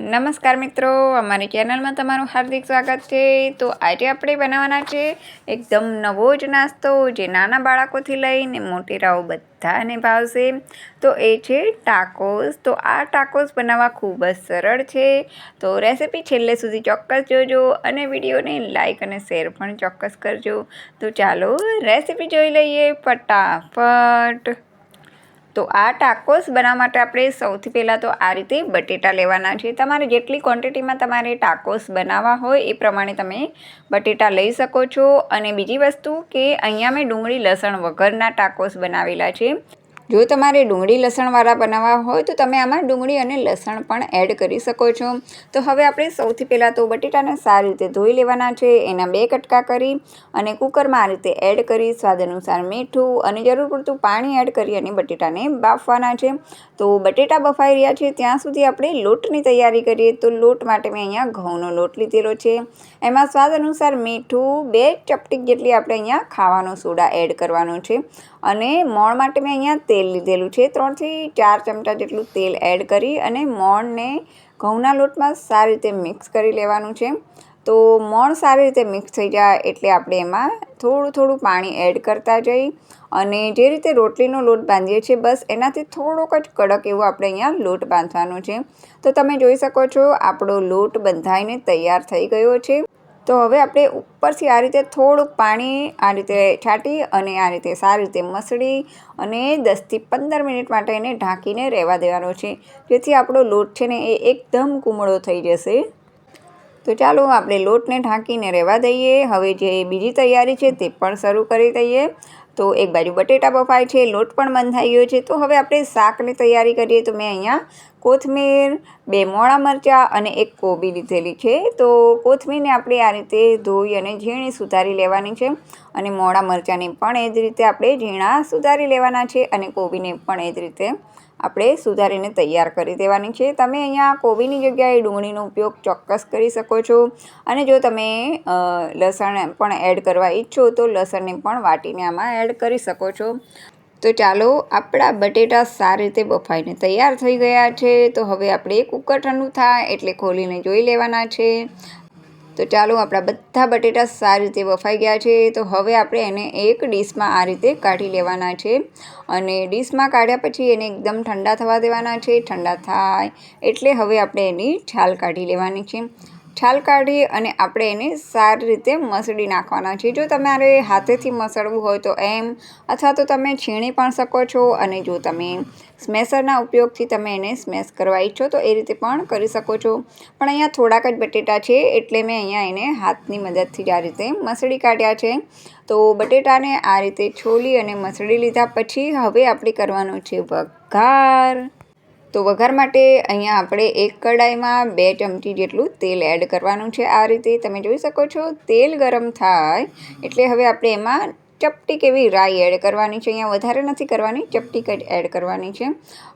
નમસ્કાર મિત્રો, અમારી ચેનલમાં તમારું હાર્દિક સ્વાગત છે. તો આજે આપણે બનાવવાના છે એકદમ નવો જ નાસ્તો, જે નાના બાળકોથી લઈને મોટેરાઓ બધાને ભાવશે. તો એ છે ટાકોસ. તો આ ટાકોસ બનાવવા ખૂબ જ સરળ છે. તો રેસિપી છેલ્લે સુધી ચોક્કસ જોજો અને વિડીયોને લાઈક અને શેર પણ ચોક્કસ કરજો. તો ચાલો રેસિપી જોઈ લઈએ ફટાફટ. તો આ ટાકોસ બનાવવા માટે આપણે સૌથી પહેલાં તો આ રીતે બટેટા લેવાના છે. તમારે જેટલી ક્વોન્ટિટીમાં તમારે ટાકોસ બનાવવા હોય એ પ્રમાણે તમે બટેટા લઈ શકો છો. અને બીજી વસ્તુ કે અહીંયા મેં ડુંગળી, લસણ વગરના ટાકોસ બનાવેલા છે. જો તમારે ડુંગળી લસણવાળા બનાવવા હોય તો તમે આમાં ડુંગળી અને લસણ પણ એડ કરી શકો છો. તો હવે આપણે સૌથી પહેલાં તો બટેટાને સારી રીતે ધોઈ લેવાના છે, એના બે કટકા કરી અને કુકરમાં આ રીતે એડ કરી સ્વાદ અનુસાર મીઠું અને જરૂર પૂરતું પાણી એડ કરી અને બટેટાને બાફવાના છે. તો બટેટા બફાઈ રહ્યા છે, ત્યાં સુધી આપણે લોટની તૈયારી કરીએ તો લોટ માટે મેં અહીંયા ઘઉંનો લોટ લીધેલો છે. એમાં સ્વાદ અનુસાર મીઠું, બે ચપટી જેટલી આપણે અહીંયા ખાવાનો સોડા એડ કરવાનો છે. અને મોણ માટે મેં અહીંયા તેલ લીધેલું છે. ત્રણથી ચાર ચમચા જેટલું તેલ એડ કરી અને મોણને ઘઉંના લોટમાં સારી રીતે મિક્સ કરી લેવાનું છે. તો મોણ સારી રીતે મિક્સ થઈ જાય એટલે આપણે એમાં થોડું થોડું પાણી એડ કરતા જઈ અને જે રીતે રોટલીનો લોટ બાંધીએ છીએ, બસ એનાથી થોડોક જ કડક એવો આપણે અહીંયા લોટ બાંધવાનો છે. તો તમે જોઈ શકો છો આપણો લોટ બંધાઈને તૈયાર થઈ ગયો છે. તો હવે આપણે ઉપરથી આ રીતે થોડુંક પાણી આ રીતે છાંટી અને આ રીતે સારી રીતે મસળી અને દસથી પંદર મિનિટ માટે એને ઢાંકીને રહેવા દેવાનો છે. જેથી આપણો લોટ છે ને એ એકદમ કુમળો થઈ જશે. તો ચાલો આપણે લોટને ઢાંકીને રહેવા દઈએ. હવે જે બીજી તૈયારી છે તે પણ શરૂ કરી દઈએ. તો એક બાજુ બટેટા બફાય છે, લોટ પણ બંધાઈ ગયો છે. તો હવે આપણે શાકની તૈયારી કરીએ તો મેં અહીંયા કોથમીર, બે મોળા મરચાં અને એક કોબી લીધેલી છે. તો કોથમીરને આપણે આ રીતે ધોઈ અને ઝીણી સુધારી લેવાની છે અને મોળા મરચાંને પણ એ જ રીતે આપણે ઝીણા સુધારી લેવાના છે અને કોબીને પણ એ જ રીતે આપણે સુધારીને તૈયાર કરી દેવાની છે. તમે અહીંયા કોબીની જગ્યાએ ડુંગળીનો ઉપયોગ ચોક્કસ કરી શકો છો. અને જો તમે લસણ પણ એડ કરવા ઈચ્છો તો લસણને પણ વાટીને આમાં એડ કરી શકો છો. તો ચાલો, આપણા બટેટા સારી રીતે બફાઈને તૈયાર થઈ ગયા છે. તો હવે આપણે કુકર ઠંડુ થાય એટલે ખોલીને જોઈ લેવાના છે. તો ચાલો આપણા બધા બટેટા સારી રીતે બફાઈ ગયા છે. તો હવે આપણે એને એક ડીશમાં આ રીતે કાઢી લેવાના છે. અને ડીશમાં કાઢ્યા પછી એને એકદમ ઠંડા થવા દેવાના છે. ઠંડા થાય એટલે હવે આપણે એની છાલ કાઢી લેવાની છે. છાલ કાઢી અને આપણે એને સારી રીતે મસળી નાખવાના છે જો તમારે હાથેથી મસળવું હોય તો એમ, અથવા તો તમે છીણી પણ શકો છો અને જો તમે સ્મેસરના ઉપયોગથી તમે એને સ્મેશ કરવા ઈચ્છો તો એ રીતે પણ કરી શકો છો. પણ અહીંયા થોડાક જ બટેટા છે એટલે મેં અહીંયા એને હાથની મદદથી જ આ રીતે મસળી કાઢ્યા છે. તો બટેટાને આ રીતે છોલી અને મસળી લીધા પછી હવે આપણે કરવાનું છે વઘાર. તો વઘાર માટે અહીંયા આપણે એક કડાઈમાં બે ચમચી જેટલું તેલ એડ કરવાનું છે આ રીતે. તમે જોઈ શકો છો, તેલ ગરમ થાય એટલે હવે આપણે એમાં ચપટી કેવી રાઈ એડ કરવાની છે, અહીંયા વધારે નથી કરવાની, ચપટી એડ કરવાની છે.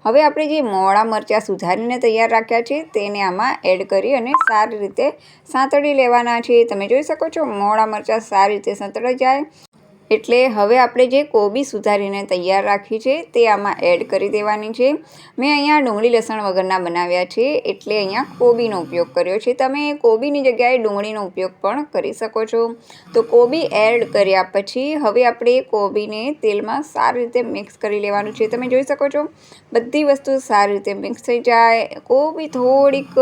હવે આપણે જે મોળા મરચાં સુધારીને તૈયાર રાખ્યા છે, તેને આમાં એડ કરી અને સારી રીતે સાંતળી લેવાના છે. તમે જોઈ શકો છો મોળા મરચાં સારી રીતે સાંતળાઈ જાય. એટલે હવે આપણે જે કોબી સુધારીને તૈયાર રાખી છે, તે આમાં એડ કરી દેવાની છે. મેં અહીંયા ડુંગળી લસણ વગરના બનાવ્યા છે, એટલે અહીંયા કોબીનો ઉપયોગ કર્યો છે. તમે કોબીની જગ્યાએ ડુંગળીનો ઉપયોગ પણ કરી શકો છો. તો કોબી એડ કર્યા પછી હવે આપણે કોબીને તેલમાં સારી રીતે મિક્સ કરી લેવાનું છે. તમે જોઈ શકો છો, બધી વસ્તુ સારી રીતે મિક્સ થઈ જાય. કોબી થોડીક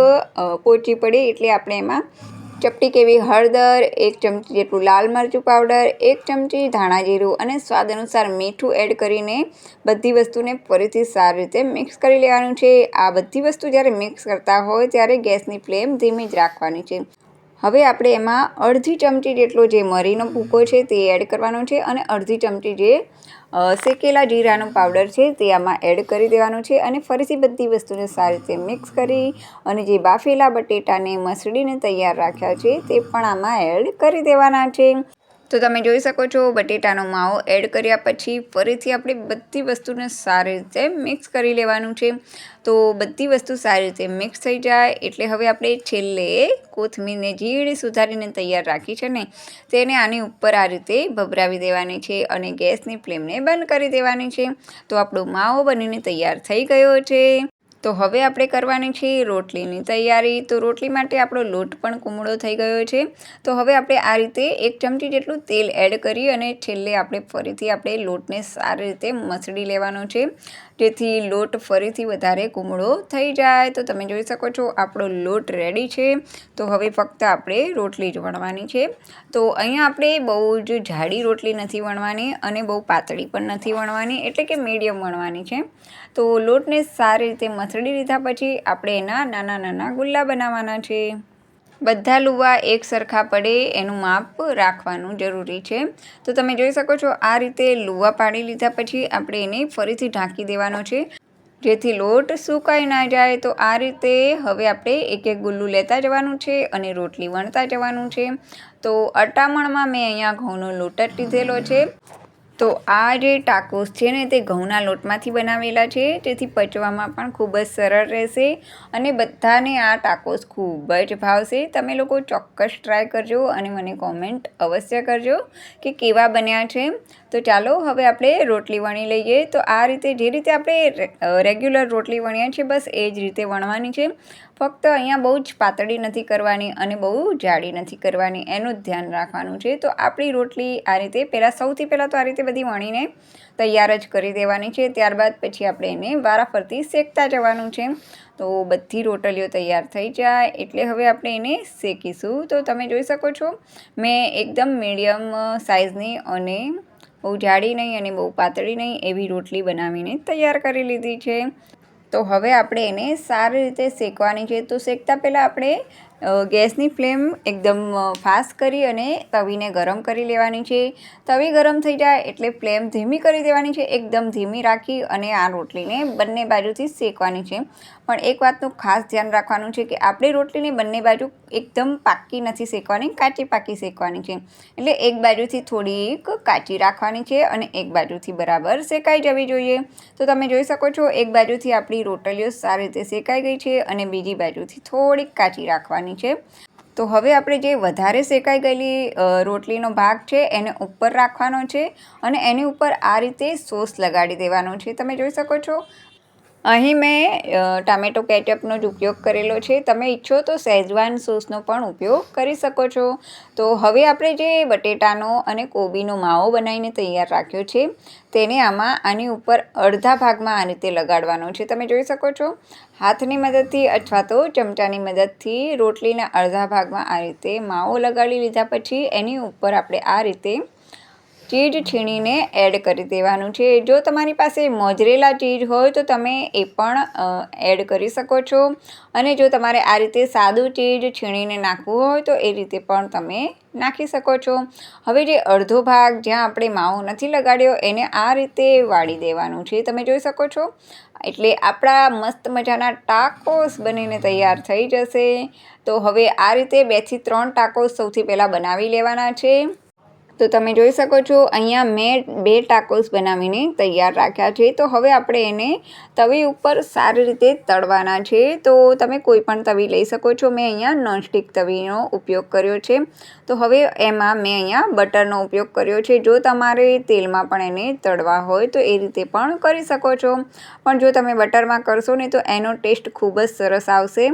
પોચી પડે એટલે આપણે એમાં ચપટી કેવી હળદર, એક ચમચી જેટલું લાલ મરચું પાવડર એક ચમચી ધાણા જીરું અને સ્વાદ અનુસાર મીઠું એડ કરીને બધી વસ્તુને ફરીથી સારી રીતે મિક્સ કરી લેવાનું છે. આ બધી વસ્તુ જ્યારે મિક્સ કરતા હોય ત્યારે ગેસની ફ્લેમ ધીમી જ રાખવાની છે. હવે આપણે એમાં અડધી ચમચી જેટલો જે મરીનો ભૂકો છે તે એડ કરવાનો છે અને અડધી ચમચી જે શેકેલા જીરાનો પાવડર છે, તે આમાં એડ કરી દેવાનું છે અને ફરીથી બધી વસ્તુને સારી રીતે મિક્સ કરી અને જે બાફેલા બટેટાને, મસળીને તૈયાર રાખ્યા છે, તે પણ આમાં એડ કરી દેવાના છે. તો તમે જોઈ શકો છો, બટેટાનો માવો એડ કર્યા પછી ફરીથી આપણે બધી વસ્તુને સારી રીતે મિક્સ કરી લેવાનું છે. તો બધી વસ્તુ સારી રીતે મિક્સ થઈ જાય, એટલે હવે આપણે છેલ્લે કોથમીરને જીડી સુધારીને તૈયાર રાખી છે ને, તેને આની ઉપર આ રીતે ભભરાવી દેવાની છે અને ગેસની ફ્લેમને બંધ કરી દેવાની છે. તો આપણો માવો બનીને તૈયાર થઈ ગયો છે. તો હવે આપણે કરવાની છે રોટલીની તૈયારી. તો રોટલી માટે આપણો લોટ પણ કુમળો થઈ ગયો છે. તો હવે આપણે આ રીતે એક ચમચી જેટલું તેલ એડ કરી અને છેલ્લે આપણે ફરીથી આપણે લોટને સારી રીતે મસળી લેવાનો છે. જેથી લોટ ફરીથી વધારે કુમળો થઈ જાય. તો તમે જોઈ શકો છો, આપણો લોટ રેડી છે. તો હવે ફક્ત આપણે રોટલી જ વણવાની છે. તો અહીંયા આપણે બહુ જ જાડી રોટલી નથી વણવાની અને બહુ પાતળી પણ નથી વણવાની, એટલે કે મીડિયમ વણવાની છે. તો લોટને સારી રીતે મસળી લીધા પછી આપણે એના નાના નાના ગુલ્લા બનાવવાના છે. બધા લુવા એક સરખા પડે એનું માપ રાખવાનું જરૂરી છે. તો તમે જોઈ શકો છો, આ રીતે લુવા પાડી લીધા પછી આપણે એને ફરીથી ઢાંકી દેવાનો છે. જેથી લોટ સુકાઈ ના જાય તો આ રીતે હવે આપણે એક એક ગુલ્લું લેતા જવાનું છે અને રોટલી વણતા જવાનું છે. તો અટામણમાં મેં અહીંયા ઘઉંનો લોટ જ લીધેલો છે. તો આ જે ટાકોસ છે ને તે ઘઉંના લોટમાંથી બનાવેલા છે, જેથી પચવામાં પણ ખૂબ જ સરળ રહેશે અને બધાને આ ટાકોસ ખૂબ જ ભાવશે. તમે લોકો ચોક્કસ ટ્રાય કરજો અને મને કોમેન્ટ અવશ્ય કરજો કે કેવા બન્યા છે. તો ચાલો હવે આપણે રોટલી વણી લઈએ. તો આ રીતે જે રીતે આપણે રેગ્યુલર રોટલી વણીએ છીએ, બસ એ જ રીતે વણવાની છે. ફક્ત અહીંયા બહુ જ પાતળી નથી કરવાની અને બહુ જાડી નથી કરવાની, એનું જ ધ્યાન રાખવાનું છે. તો આપણી રોટલી આ રીતે પહેલાં સૌથી પહેલાં તો આ રીતે બધી વણીને તૈયાર જ કરી દેવાની છે. ત્યારબાદ પછી આપણે એને વારાફરતી શેકતા જવાનું છે. તો બધી રોટલીઓ તૈયાર થઈ જાય એટલે હવે આપણે એને શેકીશું. તો તમે જોઈ શકો છો, મેં એકદમ મીડિયમ સાઇઝની અને બહુ જાડી નહીં અને બહુ પાતળી નહીં એવી રોટલી બનાવીને તૈયાર કરી લીધી છે. તો હવે આપણે એને સારી રીતે શેકવાની છે. તો શેકતા પહેલાં આપણે ગેસની ફ્લેમ એકદમ ફાસ્ટ કરી અને તવીને ગરમ કરી લેવાની છે. તવી ગરમ થઈ જાય એટલે ફ્લેમ ધીમી કરી દેવાની છે. એકદમ ધીમી રાખી અને આ રોટલીને બંને બાજુથી શેકવાની છે. પણ એક વાતનું ખાસ ધ્યાન રાખવાનું છે કે આપણી રોટલીને બંને બાજુ એકદમ પાકી નથી શેકવાની, કાચી પાકી શેકવાની છે. એટલે એક બાજુથી થોડીક કાચી રાખવાની છે અને એક બાજુથી બરાબર શેકાઈ જવી જોઈએ. તો તમે જોઈ શકો છો, એક બાજુથી આપણી રોટલીઓ સારી રીતે શેકાઈ ગઈ છે અને બીજી બાજુથી થોડીક કાચી રાખવાની છે. તો હવે આપણે જે વધારે શેકાઈ ગયેલી રોટલીનો ભાગ છે, એને ઉપર રાખવાનો છે અને એની ઉપર આ રીતે સોસ લગાડી દેવાનો છે. તમે જોઈ શકો છો અહીં મેં ટામેટો કેચઅપનો જ ઉપયોગ કરેલો છે. તમે ઈચ્છો તો સેઝવાન સોસનો પણ ઉપયોગ કરી શકો છો. તો હવે આપણે જે બટેટાનો અને કોબીનો માવો બનાવીને તૈયાર રાખ્યો છે, તેને આમાં આની ઉપર અડધા ભાગમાં આ રીતે લગાડવાનો છે. તમે જોઈ શકો છો, હાથની મદદથી અથવા તો ચમચાની મદદથી રોટલીના અડધા ભાગમાં આ રીતે માવો લગાડી લીધા પછી એની ઉપર આપણે આ રીતે ચીજ છીણીને એડ કરી દેવાનું છે. જો તમારી પાસે મોજરેલા ચીજ હોય તો તમે એ પણ એડ કરી શકો છો. અને જો તમારે આ રીતે સાદું ચીજ છીણીને નાખવું હોય તો એ રીતે પણ તમે નાખી શકો છો. હવે જે અડધો ભાગ જ્યાં આપણે માવો નથી લગાડ્યો, એને આ રીતે વાળી દેવાનું છે. તમે જોઈ શકો છો? એટલે આપણા મસ્ત મજાના ટાકોસ બનીને તૈયાર થઈ જશે. તો હવે આ રીતે બેથી ત્રણ ટાકોસ સૌથી પહેલાં બનાવી લેવાના છે. તો તમે જોઈ શકો છો, અહીંયા મેં બે ટાકોસ બનાવીને તૈયાર રાખ્યા છે. તો હવે આપણે એને તવી ઉપર સારી રીતે તળવાના છે. તો તમે કોઈ પણ તવી લઈ શકો છો. મેં અહીંયા નોનસ્ટિક તવીનો ઉપયોગ કર્યો છે. તો હવે એમાં મેં અહીંયા બટરનો ઉપયોગ કર્યો છે. જો તમારે તેલમાં પણ એને તળવા હોય તો એ રીતે પણ કરી શકો છો. પણ જો તમે બટરમાં કરશો ને તો એનો ટેસ્ટ ખૂબ જ સરસ આવશે.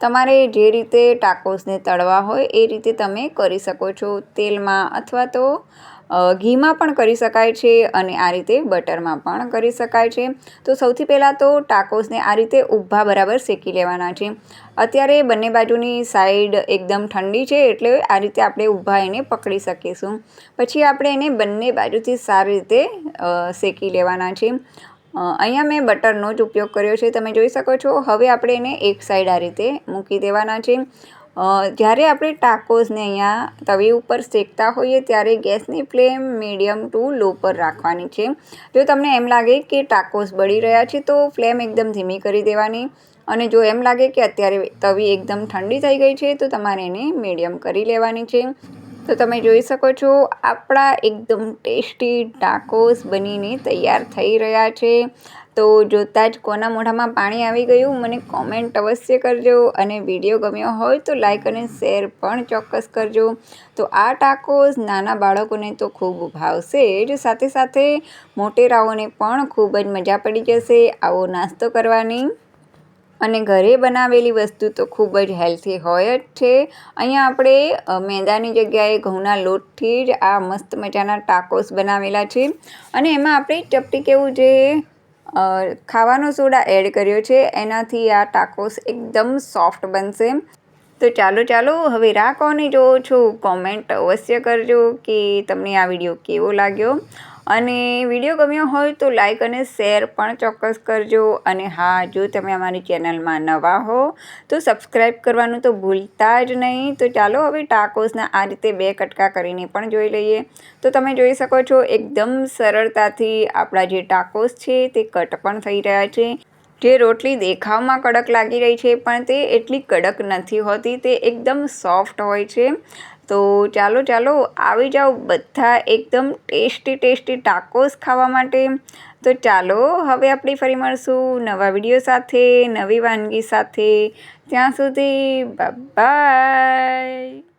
તમારે જે રીતે ટાકોસને તળવા હોય એ રીતે તમે કરી શકો છો. તેલમાં અથવા તો ઘીમાં પણ કરી શકાય છે અને આ રીતે બટરમાં પણ કરી શકાય છે. તો સૌથી પહેલાં તો ટાકોસને આ રીતે ઊભા બરાબર શેકી લેવાના છે. અત્યારે બંને બાજુની સાઈડ એકદમ ઠંડી છે એટલે આ રીતે આપણે ઊભા એને પકડી શકીશું. પછી આપણે એને બંને બાજુથી સારી રીતે શેકી લેવાના છે. અહીંયા મેં બટરનો જ ઉપયોગ કર્યો છે, તમે જોઈ શકો છો. હવે આપણે એને એક સાઈડ આ રીતે મૂકી દેવાના છે. જ્યારે આપણે ટાકોસને અહીંયા તવી ઉપર શેકતા હોઈએ ત્યારે ગેસની ફ્લેમ મીડિયમ ટુ લો પર રાખવાની છે. જો તમને એમ લાગે કે ટાકોસ બળી રહ્યા છે, તો ફ્લેમ એકદમ ધીમી કરી દેવાની. અને જો એમ લાગે કે અત્યારે તવી એકદમ ઠંડી થઈ ગઈ છે, તો તમારે એને મીડિયમ કરી લેવાની છે. તો તમે જોઈ શકો છો, આપણા એકદમ ટેસ્ટી ટાકોસ બનીને તૈયાર થઈ રહ્યા છે. તો જોતાં જ કોના મોઢામાં પાણી આવી ગયું, મને કોમેન્ટ અવશ્ય કરજો અને વીડિયો ગમ્યો હોય તો લાઇક અને શેર પણ ચોક્કસ કરજો. તો આ ટાકોસ નાના બાળકોને તો ખૂબ ભાવશે જ, સાથે સાથે મોટેરાઓને પણ ખૂબ જ મજા પડી જશે. આવો નાસ્તો કરવાની. અને ઘરે બનાવેલી વસ્તુ તો ખૂબ જ હેલ્થી હોય જ છે. અહીંયા આપણે મેદાની જગ્યાએ ઘઉંના લોટથી જ આ મસ્ત મજાના ટાકોસ બનાવેલા છે. અને એમાં આપણે ચપટી કેવું જે ખાવાનો સોડા એડ કર્યો છે, એનાથી આ ટાકોસ એકદમ સોફ્ટ બનશે. તો ચાલો ચાલો, હવે રાહ કોને જોવો છો? કોમેન્ટ અવશ્ય કરજો કે તમને આ વીડિયો કેવો લાગ્યો? અને વીડિયો ગમ્યો હોય તો લાઈક અને શેર પણ ચોક્કસ કરજો. અને હા, જો તમે અમારી ચેનલમાં નવા હો, તો સબસ્ક્રાઈબ કરવાનું તો ભૂલતા જ નહીં. તો ચાલો હવે ટાકોસના આ રીતે બે કટકા કરીને પણ જોઈ લઈએ. તો તમે જોઈ શકો છો, એકદમ સરળતાથી આપણા જે ટાકોસ છે તે કટ પણ થઈ રહ્યા છે. જે રોટલી દેખાવમાં કડક લાગી રહી છે, પણ તે એટલી કડક નથી હોતી. તે એકદમ સોફ્ટ હોય છે. તો ચાલો ચાલો, આવી જાઓ બધા એકદમ ટેસ્ટી ટેસ્ટી ટાકોસ ખાવા માટે. તો ચાલો, હવે આપણે ફરી મળશું નવા વીડિયો સાથે, નવી વાનગી સાથે. ત્યાં સુધી બાય